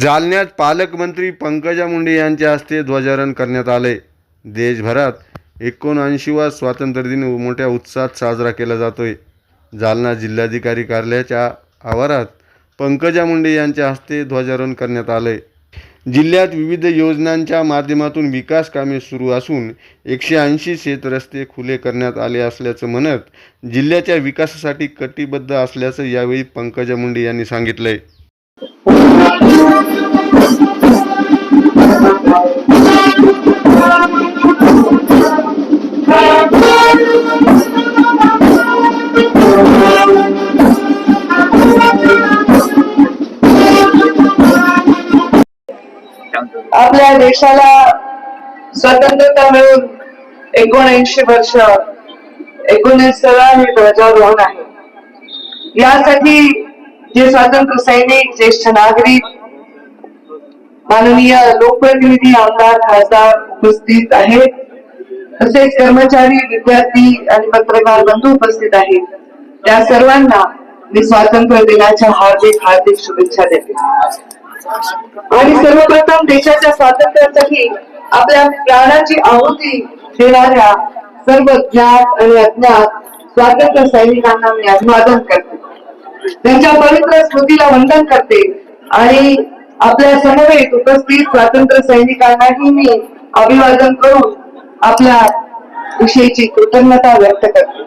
जालन्यात पालकमंत्री पंकजा मुंडे यांच्या हस्ते ध्वजारोहण करण्यात आले. देशभरात एकोणऐंशीवा स्वातंत्र्यदिन मोठ्या उत्साहात साजरा केला जातोय. जालना जिल्हाधिकारी कार्यालयाच्या आवारात पंकजा मुंडे यांच्या हस्ते ध्वजारोहण करण्यात आले. जिल्ह्यात विविध योजनांच्या माध्यमातून विकास कामे सुरू असून एकशे ऐंशी शेतरस्ते खुले करण्यात आले असल्याचं म्हणत जिल्ह्याच्या विकासासाठी कटिबद्ध असल्याचं यावेळी पंकजा मुंडे यांनी सांगितलंय. आपल्या देशाला स्वतंत्रता मिळून एकोणऐंशी वर्ष एकोणीसला हे ध्वजारोहण आहे. यासाठी जे स्वातंत्र्य सैनिक ज्येष्ठ नागरिक माननीय लोकप्रतिनिधी आमदार खासदार उपस्थित आहेत. तसेच कर्मचारी विद्यार्थी आणि पत्रकार बंधू उपस्थित आहेत. त्या सर्वांना मी स्वातंत्र्य दिनाच्या हार्दिक हार्दिक शुभेच्छा देते. आणि सर्वप्रथम देशाच्या स्वातंत्र्यासाठी आपल्या प्राणाची आहुती देणाऱ्या सर्व ज्ञात आणि अज्ञात स्वातंत्र्य सैनिकांना मी अभिवादन करते. त्यांच्या पवित्र स्मृतीला वंदन करते आणि आपल्या समवेत उपस्थित स्वातंत्र्य सैनिकांनाही मी अभिवादन करून आपल्या विषयीची कृतज्ञता व्यक्त करते.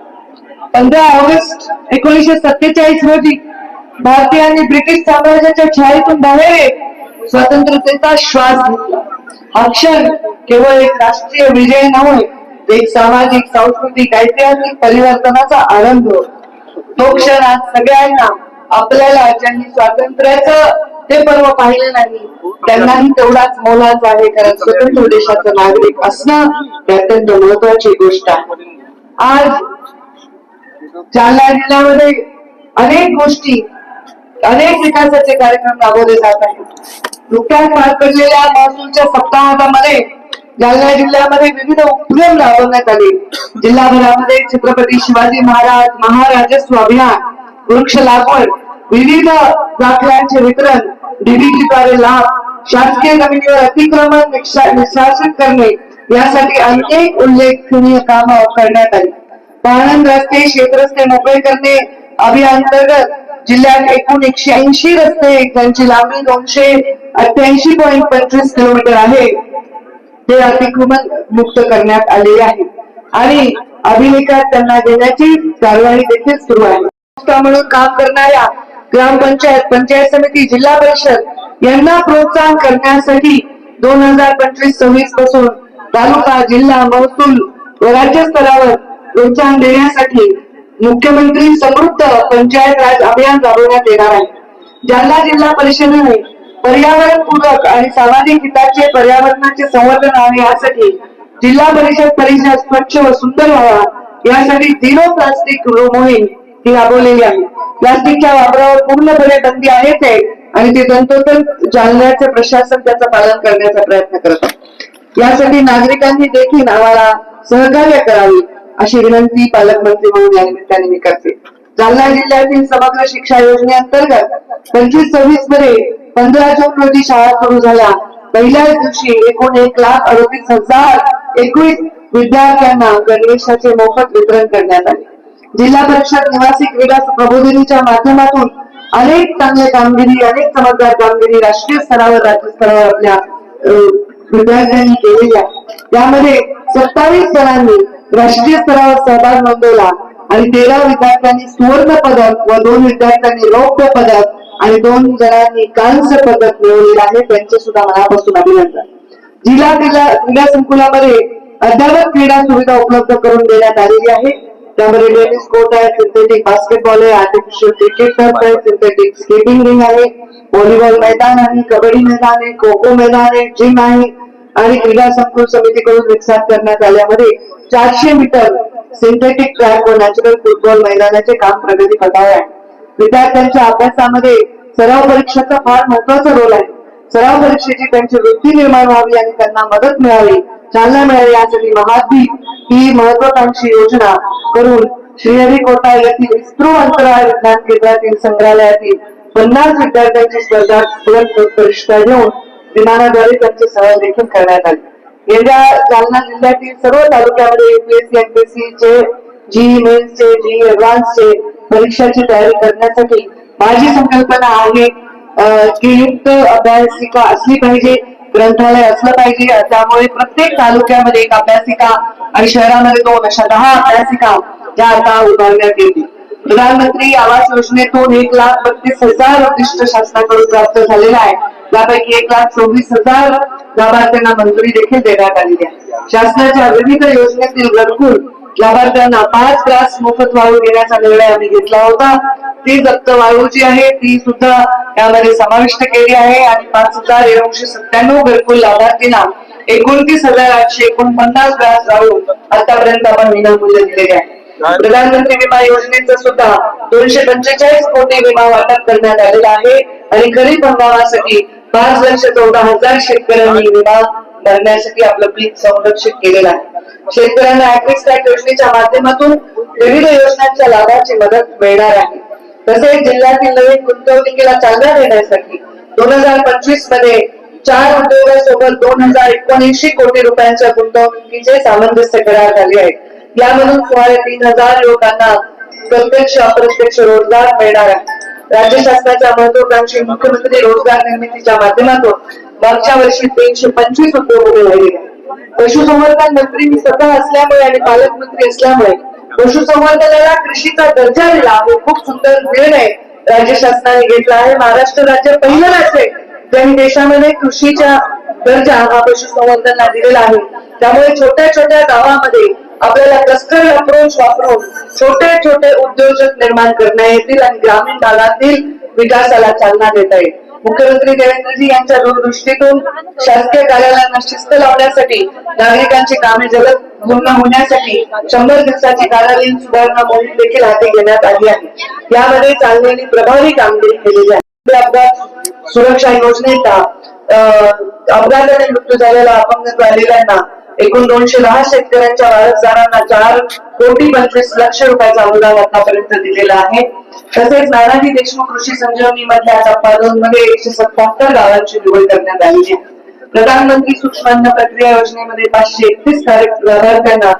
पंधरा ऑगस्ट एकोणीसशे सत्तेचाळीस रोजी भारतीयांनी ब्रिटिश साम्राज्याच्या छायेतून बाहेर येत स्वतंत्रतेचा श्वास घेतला. हा क्षण केवळ एक राष्ट्रीय विजय नव्हे एक सामाजिक सांस्कृतिक ऐतिहासिक परिवर्तनाचा आरंभ तो क्षण आज सगळ्यांना आपल्याला ज्यांनी स्वातंत्र्याचं ते पर्व पाहिलं नाही. त्यांनाही तेवढाच मोलाचा आहे कारण स्वतंत्र देशाचा नागरिक असणं अत्यंत महत्वाची गोष्ट आहे. आज जालना जिल्ह्यामध्ये अनेक गोष्टी अनेक विकासाचे कार्यक्रम राबवले जात आहेत. नुकत्याच पार पडलेल्या महसूलच्या सप्ताहामध्ये जालना जिल्ह्यामध्ये विविध उपक्रम राबवण्यात आले. जिल्हाभरामध्ये छत्रपती शिवाजी महाराज महाराजस्व अभियान वृक्ष लागवड विविध दाखल्यांचे वितरण डीबीटीद्वारे लाभ शासकीय जमिनीवर अतिक्रमण निशासन करणे यासाठी अनेक उल्लेखनीय काम करण्यात आली. पाणंद रस्ते शेतरस्ते मोकळे करणे अभियानांतर्गत जिल्ह्यात एकूण एकशे ऐंशी रस्ते ज्यांची लांबी दोनशे अठ्ठ्याऐंशी पॉईंट पंचवीस किलोमीटर आहे ते अतिक्रमण मुक्त करण्यात आलेले आहे. आणि अभिलेखात त्यांना देण्याची कारवाई देखील सुरू आहे. म्हणून काम करणाऱ्या ग्रामपंचायत पंचायत समिती जिल्हा परिषद यांना प्रोत्साहन करण्यासाठी दोन हजार पंचवीस सव्वीसपासून तालुका जिल्हा महसूल व राज्य स्तरावर प्रोत्साहन देण्यासाठी मुख्यमंत्री समृद्ध पंचायत राज अभियान राबवण्यात येणार आहे. जालना जिल्हा परिषदेने पर्यावरण पूरक आणि सामाजिक हिताचे पर्यावरणाचे संवर्धन आहे यासाठी जिल्हा परिषद परिसर स्वच्छ व सुंदर व्हावा यासाठी झिरो प्लास्टिक मोहीम ही राबवलेली आहे. प्लास्टिकच्या वापरावर पूर्णपणे बंदी आहेच आहे आणि ते तंतोतंत जालन्याचे प्रशासन त्याचं पालन करण्याचा प्रयत्न करत आहे. यासाठी नागरिकांनी देखील आम्हाला सहकार्य करावी अशी विनंती पालकमंत्री म्हणून या निमित्ताने मी करते. जालना जिल्ह्यातील समग्र शिक्षा योजनेअंतर्गत पंचवीस सव्वीसमध्ये पंधरा जून रोजी शाळा सुरू झाल्या. पहिल्याच दिवशी एकूण एक लाख अडतीस हजार एकवीस विद्यार्थ्यांना गणवेशाचे मोफत वितरण करण्यात आले. जिल्हा परिषद निवासी क्रीडा प्रबोधिनीच्या माध्यमातून अनेक चांगले कामगिरी अनेक चमकदार कामगिरी राष्ट्रीय स्तरावर राज्य स्तरावर आपल्या विद्यार्थ्यांनी केलेल्या त्यामध्ये सत्तावीस जणांनी राष्ट्रीय स्तरावर सहभाग नोंदवला आणि तेरा विद्यार्थ्यांनी सुवर्ण पदक व दोन विद्यार्थ्यांनी रौप्य पदक आणि दोन जणांनी कांस्य पदक मिळवलेलं आहे. त्यांचे सुद्धा मनापासून अभिनंदन. जिल्हा क्रीडा क्रीडा संकुलामध्ये अद्ययावत क्रीडा सुविधा उपलब्ध करून देण्यात आलेली आहे. त्यामध्ये टेनिस कोर्ट आहे सिंथेटिक बास्केटबॉल आहे आर्टिफिशियल क्रिकेट टर्फ आहे सिंथेटिक स्केटिंग रिंग आहे व्हॉलीबॉल मैदान आहे कबड्डी मैदान आहे खो खो मैदान आहे जिम आहे आणि क्रीडा संकुल समितीकडून विकसित करण्यात आल्यामध्ये चारशे मीटर सिंथेटिक ट्रॅक व नॅचरल फुटबॉल मैदानाचे काम प्रगती पथावर आहे. विद्यार्थ्यांच्या अभ्यासामध्ये सराव परीक्षेचा फार महत्त्वाचा रोल आहे. सराव परीक्षेची त्यांची वृत्ती निर्माण व्हावी आणि त्यांना मदत मिळावी चालना मिळावी यासाठी महाद्वी ही महत्वाकांक्षी योजना करून श्रीहरिकोटा येथील इस्रो अंतराळ विज्ञान केंद्रातील संग्रहालयातील पन्नास विद्यार्थ्यांची स्पर्धा परीक्षा घेऊन विमानाद्वारे त्यांचे सहल देखील करण्यात आले. येत्या जालना जिल्ह्यातील सर्व तालुक्यामध्ये युपीएससी एमपीएससी चे जी मेन्सचे जी चे परीक्षाची तयारी करण्यासाठी माझी संकल्पना आहे की युक्त अभ्यासिका असली पाहिजे. ग्रंथालय असलं पाहिजे. त्यामुळे प्रत्येक तालुक्यामध्ये एक अभ्यासिका आणि शहरामध्ये दोन अशा दहा अभ्यासिका ज्या आता उभारण्यात येतील. प्रधानमंत्री आवास योजनेतून एक लाख बत्तीस हजार उद्दिष्ट शासनाकडून प्राप्त झालेला आहे. त्यापैकी एक लाख चोवीस हजार लाभार्थ्यांना मंजुरी देखील देण्यात आलेली आहे. शासनाच्या विविध योजनेतील घरकुल लाभार्थ्यांना पाच ग्लास मोफत वाळू देण्याचा निर्णय आम्ही घेतला होता. ती जप्त वाळू जी आहे ती सुद्धा यामध्ये समाविष्ट केली आहे आणि पाच हजार एकोणीशे सत्त्याण्णव घरकुल लाभार्थींना एकोणतीस हजार आठशे एकोणपन्नास ग्लास वाळू आतापर्यंत आपण विनामूल्य दिलेले आहे. प्रधानमंत्री विमा योजनेचा सुद्धा दोनशे पंचेचाळीस कोटी विमा वाटप करण्यात आलेला आहे. आणि खरीप हंगामासाठी पाच लक्ष चौदा हजार शेतकऱ्यांनी विमा करण्यासाठी आपलं पीक संरक्षित केलेलं आहे. शेतकऱ्यांना ऍग्रिस्टॅक योजनेच्या माध्यमातून विविध योजनांच्या लाभाची मदत मिळणार आहे. तसेच जिल्ह्यातील नवीन गुंतवणुकीला चालना देण्यासाठी दोन हजार पंचवीसमध्ये चार उद्योगासोबत दोन हजार एकोणऐंशी कोटी रुपयांच्या गुंतवणुकीचे सामंजस्य करार झाले आहेत. यामधून सुमारे तीन हजार लोकांना प्रत्यक्ष अप्रत्यक्ष रोजगार मिळणार आहे. राज्य शासनाच्या महत्वाकांक्षी मुख्यमंत्री रोजगार निर्मितीच्या माध्यमातून मागच्या वर्षी तीनशे पंचवीस उद्योग उभे राहिले पशुसंवर्धन मंत्री मी स्वतः असल्यामुळे आणि पालकमंत्री असल्यामुळे पशुसंवर्धनाला कृषीचा दर्जा दिला हे खूप सुंदर निर्णय राज्य शासनाने घेतला आहे. महाराष्ट्र राज्य पहिलं राज्य आहे. ज्यांनी देशामध्ये कृषीच्या दर्जा हा पशुसंवर्धनला दिलेला आहे. त्यामुळे छोट्या छोट्या गावामध्ये आपल्याला क्लस्टर अप्रोच वापरून छोटे छोटे उद्योजक निर्माण करण्यात येतील आणि ग्रामीण भागातील विकासाला चालना देता येईल. मुख्यमंत्री देवेंद्रजी यांच्या दूरदृष्टीतून शासकीय कार्यालयांना शिस्त लावण्यासाठी नागरिकांची कामे जलद पूर्ण होण्यासाठी शंभर दिवसाची कार्यालयीन सुधारणा मोहीम देखील हाती घेण्यात आली आहे. यामध्ये चाललेली प्रभावी कामगिरी केलेली आहे अपघात सुरक्षा योजनेचा अं, अपघाताने मृत्यू झालेला अपंगत्व आलेल्यांना एकूण दोनशे दहा शेतकऱ्यांच्या वारसदारांना चार कोटी पंचवीस लक्ष रुपयाचा अनुदान आतापर्यंत दिलेला आहे. तसेच नानाजी देशमुख कृषी संजीवनी मधल्या टप्पा दोन मध्ये एकशे सत्याहत्तर गावांची निवड करण्यात आली आहे. प्रधानमंत्री सूक्ष्म अन्न प्रक्रिया योजनेमध्ये पाचशे एकतीस लाभार्थ्यांना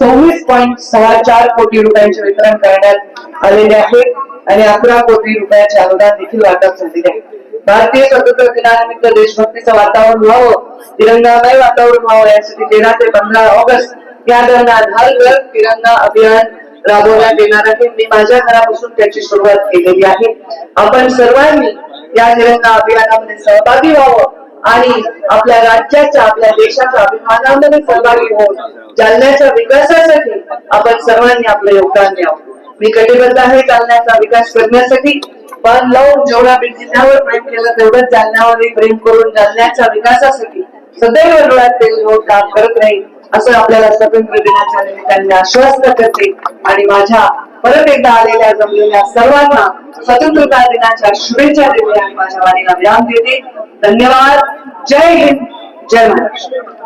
सव्वीस पॉईंट सहा चार कोटी रुपयांचे वितरण करण्यात आलेले आहे आणि अकरा कोटी रुपयाचे अनुदान देखील वाटप झालेले आहे. भारतीय स्वातंत्र्य दिनानिमित्त देशभक्तीचं वातावरण व्हावं तिरंगामय वातावरण व्हावं यासाठी तेरा ते पंधरा ऑगस्ट या दरम्यान हर घर तिरंगा अभियान राबवण्यात येणार आहे. मी माझ्या घरापासून त्याची सुरुवात केलेली आहे. आपण सर्वांनी या तिरंगा अभियानामध्ये सहभागी व्हावं आणि आपल्या राज्याच्या आपल्या देशाच्या अभिमानामध्ये सहभागी होऊन जालन्याच्या विकासासाठी आपण सर्वांनी आपलं योगदान द्यावं. मी कटिबद्ध आहे जालन्याचा विकास करण्यासाठी. पण लावून जेवढा मी जिल्ह्यावर प्रेम केलं तेवढंच जालन्यावरही प्रेम करून जालन्याच्या विकासासाठी सदैव डोळ्यात तेल घेऊन काम करत राहील असं आपल्याला स्वातंत्र्य दिनाच्या निमित्ताने आश्वस्त करते आणि माझ्या परत एकदा आलेल्या जमलेल्या सर्वांना स्वतंत्रता दिनाच्या शुभेच्छा देते आणि माझ्या वाणीला विराम देते. धन्यवाद. जय हिंद. जय महाराष्ट्र.